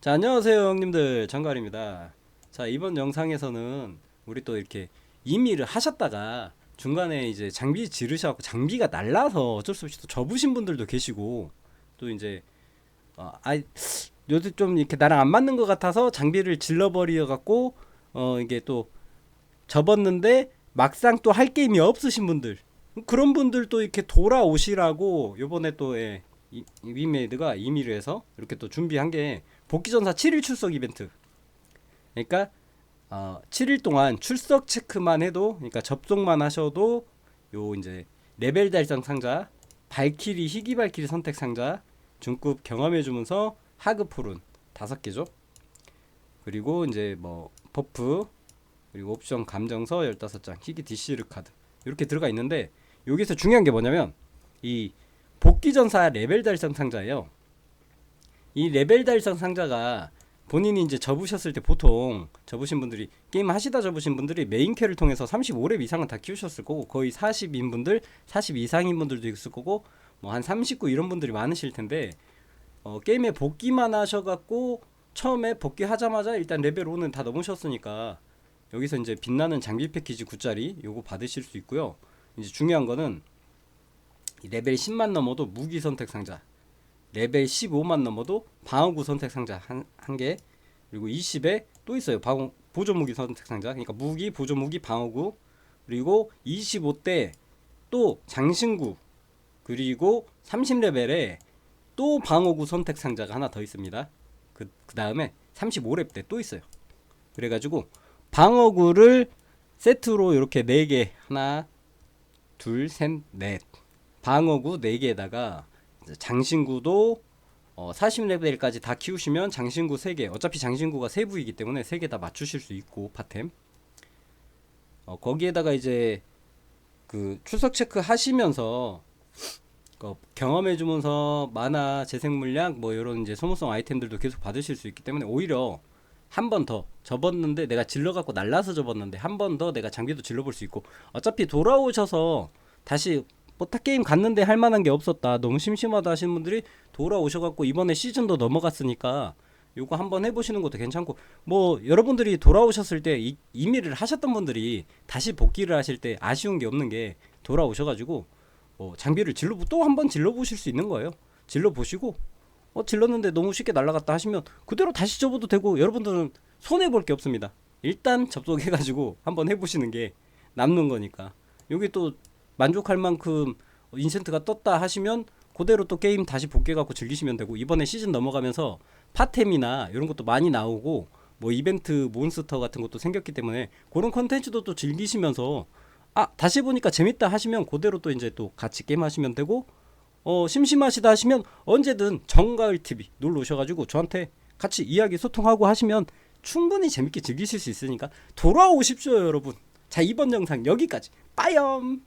자 안녕하세요 형님들. 정갈입니다. 자 이번 영상에서는 우리 또 이렇게 임의를 하셨다가 중간에 이제 장비 지르셔갖고 장비가 날라서 어쩔 수 없이 또 접으신 분들도 계시고 또 이제 어, 아 요새 좀 이렇게 나랑 안 맞는 것 같아서 장비를 질러버려 갖고 어 이게 또 접었는데 막상 또 할 게임이 없으신 분들 그런 분들도 이렇게 돌아오시라고 요번에 또 예, 이- 이 위메이드가 임의를 해서 이렇게 또 준비한 게 복귀전사 7일 출석 이벤트. 그러니까 어, 7일 동안 출석 체크만 해도 그러니까 접속만 하셔도 요 이제 레벨 달성 상자, 발키리 희귀 발키리 선택 상자, 중급 경험해 주면서 하급 푸른 다섯 개죠. 그리고 이제 뭐 버프 그리고 옵션 감정서 15장, 희귀 DC르 카드 이렇게 들어가 있는데 여기서 중요한 게 뭐냐면 이 복귀전사 레벨 달성 상자예요. 이 레벨 달성 상자가 본인이 이제 접으셨을 때 보통 접으신 분들이 게임 하시다 접으신 분들이 메인캐를 통해서 35렙 이상은 다 키우셨을 거고 거의 40인 분들, 40 이상인 분들도 있을 거고 뭐 한 39 이런 분들이 많으실 텐데 어, 게임에 복귀만 하셔갖고 처음에 복귀하자마자 일단 레벨 5는 다 넘으셨으니까 여기서 이제 빛나는 장비 패키지 9짜리 요거 받으실 수 있고요. 이제 중요한 거는 이 레벨 10만 넘어도 무기 선택 상자 레벨 15만 넘어도 방어구 선택 상자 한, 한 개, 그리고 20에 또 있어요. 방어, 보조 무기 선택 상자. 그러니까 무기, 보조 무기, 방어구. 그리고 25대 또 장신구. 그리고 30레벨에 또 방어구 선택 상자가 하나 더 있습니다. 그, 그 다음에 35렙 때 또 있어요. 그래가지고 방어구를 세트로 이렇게 4개. 하나, 둘, 셋, 넷. 방어구 4개에다가 장신구도 어, 40레벨까지 다 키우시면 장신구 3개 어차피 장신구가 세부이기 때문에 3개 다 맞추실 수 있고 파템. 어, 거기에다가 이제 그 출석 체크 하시면서 그 경험해 주면서 만화 재생 물량 뭐 이런 이제 소모성 아이템들도 계속 받으실 수 있기 때문에 오히려 한 번 더 접었는데 내가 질러 갖고 날라서 접었는데 한 번 더 내가 장비도 질러 볼 수 있고 어차피 돌아오셔서 다시 뭐 타 게임 갔는데 할 만한 게 없었다. 너무 심심하다 하시는 분들이 돌아오셔갖고 이번에 시즌도 넘어갔으니까 요거 한번 해보시는 것도 괜찮고 뭐 여러분들이 돌아오셨을 때 이, 임의를 하셨던 분들이 다시 복귀를 하실 때 아쉬운 게 없는 게 돌아오셔가지고 어, 장비를 질러 또 한번 질러 보실 수 있는 거예요. 질러 보시고 어 질렀는데 너무 쉽게 날라갔다 하시면 그대로 다시 접어도 되고 여러분들은 손해 볼 게 없습니다. 일단 접속해가지고 한번 해보시는 게 남는 거니까. 여기 또 만족할 만큼 인센트가 떴다 하시면 그대로 또 게임 다시 복귀해 갖고 즐기시면 되고 이번에 시즌 넘어가면서 파템이나 이런 것도 많이 나오고 뭐 이벤트 몬스터 같은 것도 생겼기 때문에 그런 컨텐츠도 또 즐기시면서 아 다시 보니까 재밌다 하시면 그대로 또 이제 또 같이 게임 하시면 되고 어 심심하시다 하시면 언제든 정가을 TV 놀러 오셔가지고 저한테 같이 이야기 소통하고 하시면 충분히 재밌게 즐기실 수 있으니까 돌아오십시오 여러분. 자 이번 영상 여기까지. 빠염